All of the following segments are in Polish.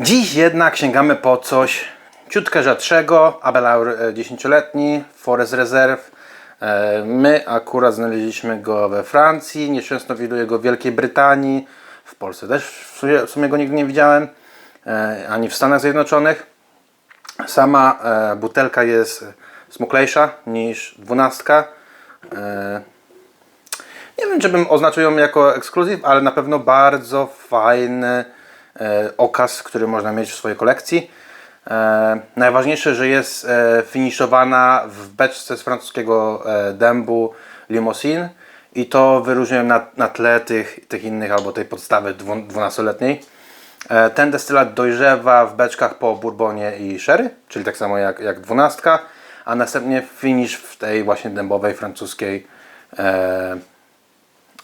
Dziś jednak sięgamy po coś ciutkę rzadszego. Abelauer e, 10-letni, Forest Reserve. E, My akurat znaleźliśmy go we Francji, nieszczęsno widuję go w Wielkiej Brytanii. W Polsce też w sumie, w sumie go nigdy nie widziałem, e, ani w Stanach Zjednoczonych. Sama e, butelka jest smuklejsza niż dwunastka. E, nie wiem, czy bym oznaczył ją jako ekskluzyw, ale na pewno bardzo fajny e, okaz, który można mieć w swojej kolekcji. E, najważniejsze, że jest e, finiszowana w beczce z francuskiego e, dębu Limousin i to wyróżnia ją na, na tle tych, tych innych albo tej podstawy dwu- 12-letniej. E, ten destylat dojrzewa w beczkach po bourbonie i sherry, czyli tak samo jak, jak dwunastka, a następnie finish w tej właśnie dębowej francuskiej e,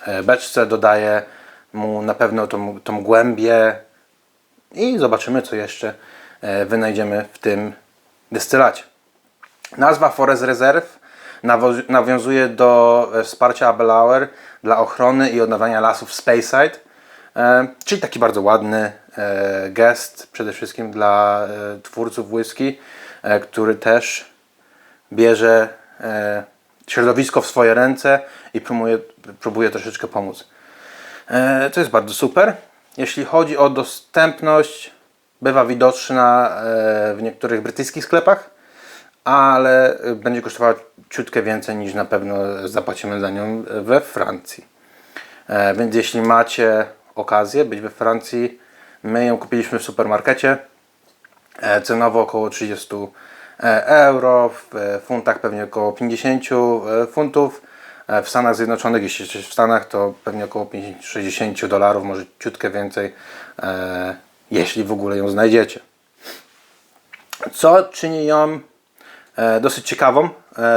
e, beczce dodaje mu na pewno tą, tą głębię i zobaczymy co jeszcze e, wynajdziemy w tym destylacie. Nazwa Forest Reserve nawiązuje do e, wsparcia Abelauer dla ochrony i odnawiania lasów Speyside, e, czyli taki bardzo ładny gest przede wszystkim dla twórców whisky, który też bierze środowisko w swoje ręce i próbuje, próbuje troszeczkę pomóc. To jest bardzo super. Jeśli chodzi o dostępność, bywa widoczna e, w niektórych brytyjskich sklepach, ale e, będzie kosztowała ciutkę więcej niż na pewno zapłacimy za nią we Francji. E, Więc jeśli macie okazję być we Francji, my ją kupiliśmy w supermarkecie. Cenowo około 30 e, euro, w funtach pewnie około 50 e, funtów. E, W Stanach Zjednoczonych, jeśli jesteś w Stanach, to pewnie około 50-60 dolarów, może ciutkę więcej, e, jeśli w ogóle ją znajdziecie. Co czyni ją e, dosyć ciekawą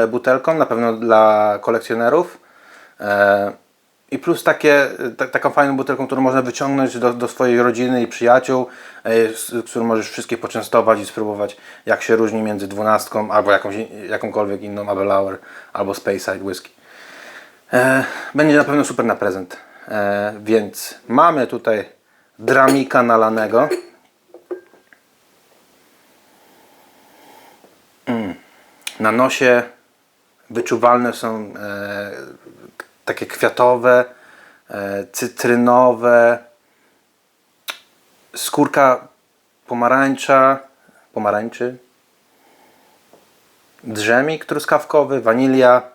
butelką, na pewno dla kolekcjonerów. I plus takie, ta, taką fajną butelką, którą można wyciągnąć do, do swojej rodziny i przyjaciół, z którą możesz wszystkich poczęstować i spróbować, jak się różni między dwunastką albo jakąś, jakąkolwiek inną Abelauer albo Speyside Whisky. E, będzie na pewno super na prezent. E, więc mamy tutaj dramika nalanego. Na nosie wyczuwalne są e, takie kwiatowe, cytrynowe, skórka pomarańcza, pomarańczy, drzemik truskawkowy, wanilia,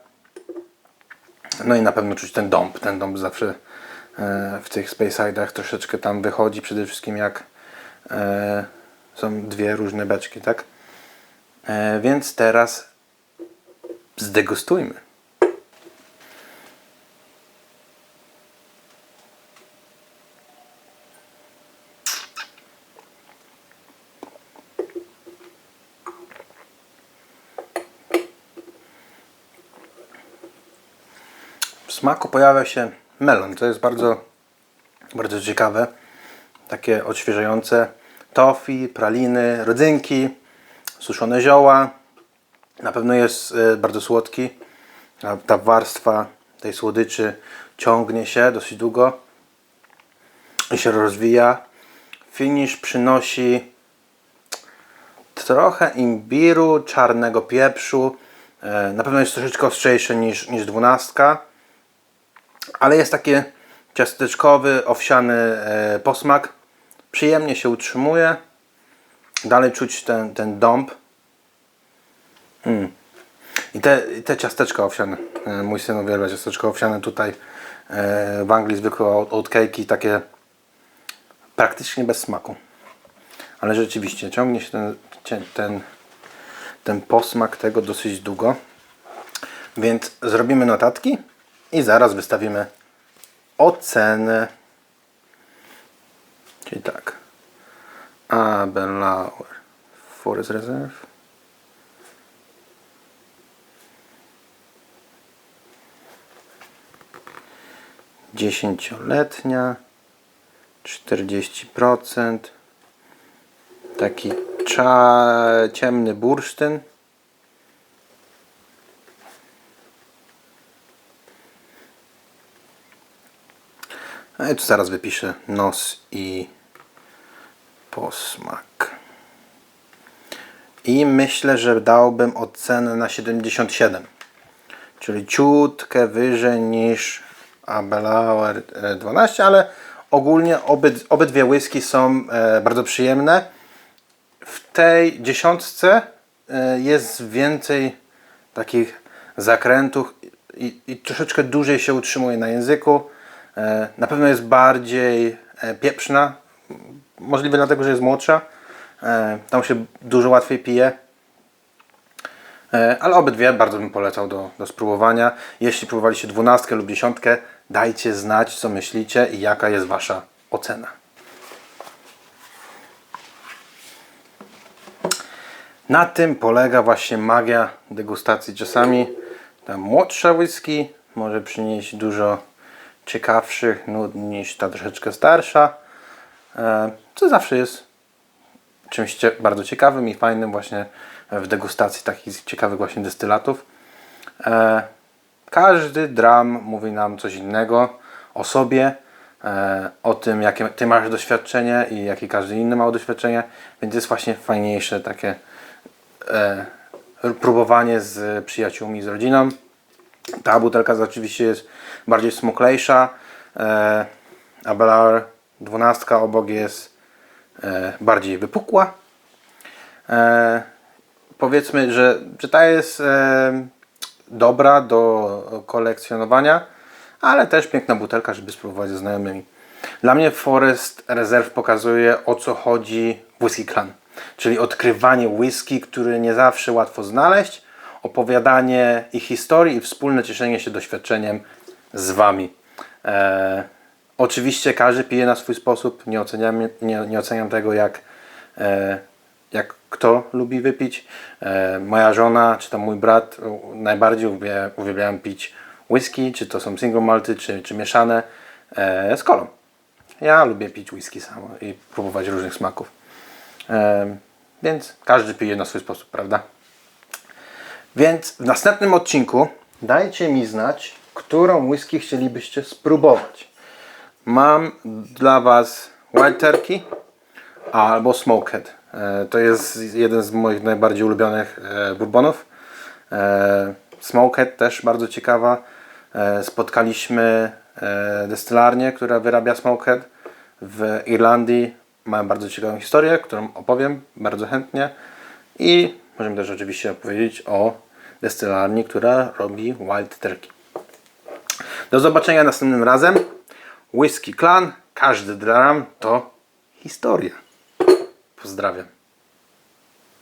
no i na pewno czuć ten dąb. Ten dąb zawsze e, w tych Spaceside'ach troszeczkę tam wychodzi, przede wszystkim jak e, są dwie różne beczki, tak? E, więc teraz zdegustujmy. Smaku pojawia się melon. To jest bardzo, bardzo ciekawe. Takie odświeżające. Toffee, praliny, rodzynki, suszone zioła. Na pewno jest e, bardzo słodki. Ta warstwa tej słodyczy ciągnie się dosyć długo i się rozwija. Finish przynosi trochę imbiru, czarnego pieprzu. E, Na pewno jest troszeczkę ostrzejszy niż, niż dwunastka, ale jest takie ciasteczkowy, owsiany e, posmak. Przyjemnie się utrzymuje. Dalej czuć ten, ten dąb. Mm. I te, te ciasteczka owsiane. E, Mój syn uwielbia ciasteczka owsiane. Tutaj e, w Anglii zwykłe oat- oatcake'i takie praktycznie bez smaku. Ale rzeczywiście ciągnie się ten, ten, ten posmak tego dosyć długo. Więc zrobimy notatki i zaraz wystawimy ocenę. Czyli tak. Abelauer Forest Reserve. Dziesięcioletnia. 40%. Taki cza, ciemny bursztyn. Ja tu zaraz wypiszę nos i posmak. I myślę, że dałbym ocenę na 77. Czyli ciutkę wyżej niż Abelauer e, 12, ale ogólnie obyd, obydwie whisky są e, bardzo przyjemne. W tej dziesiątce e, jest więcej takich zakrętów i, i troszeczkę dłużej się utrzymuje na języku. E, na pewno jest bardziej e, pieprzna, możliwe dlatego, że jest młodsza. E, tam się dużo łatwiej pije. Ale obydwie bardzo bym polecał do, do spróbowania. Jeśli próbowaliście dwunastkę lub dziesiątkę, dajcie znać, co myślicie i jaka jest Wasza ocena. Na tym polega właśnie magia degustacji. Czasami ta młodsza whisky może przynieść dużo ciekawszych nut niż ta troszeczkę starsza, e, co zawsze jest czymś bardzo ciekawym i fajnym właśnie w degustacji takich ciekawych właśnie destylatów. E, każdy dram mówi nam coś innego o sobie, e, o tym jakie ty masz doświadczenie i jakie każdy inny ma doświadczenie, więc jest właśnie fajniejsze takie próbowanie z przyjaciółmi, z rodziną. Ta butelka oczywiście jest bardziej smoklejsza. E, Abelauer 12 obok jest e, bardziej wypukła. E, powiedzmy, że, że ta jest e, dobra do kolekcjonowania, ale też piękna butelka, żeby spróbować ze znajomymi. Dla mnie Forest Reserve pokazuje o co chodzi Whisky Clan, czyli odkrywanie whisky, który nie zawsze łatwo znaleźć, opowiadanie ich historii i wspólne cieszenie się doświadczeniem z Wami. E, oczywiście każdy pije na swój sposób, nie oceniam, nie, nie oceniam tego jak, e, jak kto lubi wypić. E, moja żona czy tam mój brat najbardziej uwielbiają pić whisky, czy to są single malty, czy, czy mieszane e, z kolą. Ja lubię pić whisky samo i próbować różnych smaków. E, więc każdy pije na swój sposób, prawda? Więc w następnym odcinku dajcie mi znać, którą whisky chcielibyście spróbować. Mam dla Was White Turkey albo Smokehead. E, To jest jeden z moich najbardziej ulubionych e, bourbonów. E, Smokehead też bardzo ciekawa. Spotkaliśmy destylarnię, która wyrabia Smokehead w Irlandii. Mają bardzo ciekawą historię, którą opowiem bardzo chętnie. I możemy też oczywiście opowiedzieć o destylarni, która robi Wild Turkey. Do zobaczenia następnym razem. Whisky Clan, każdy dram to historia. Pozdrawiam.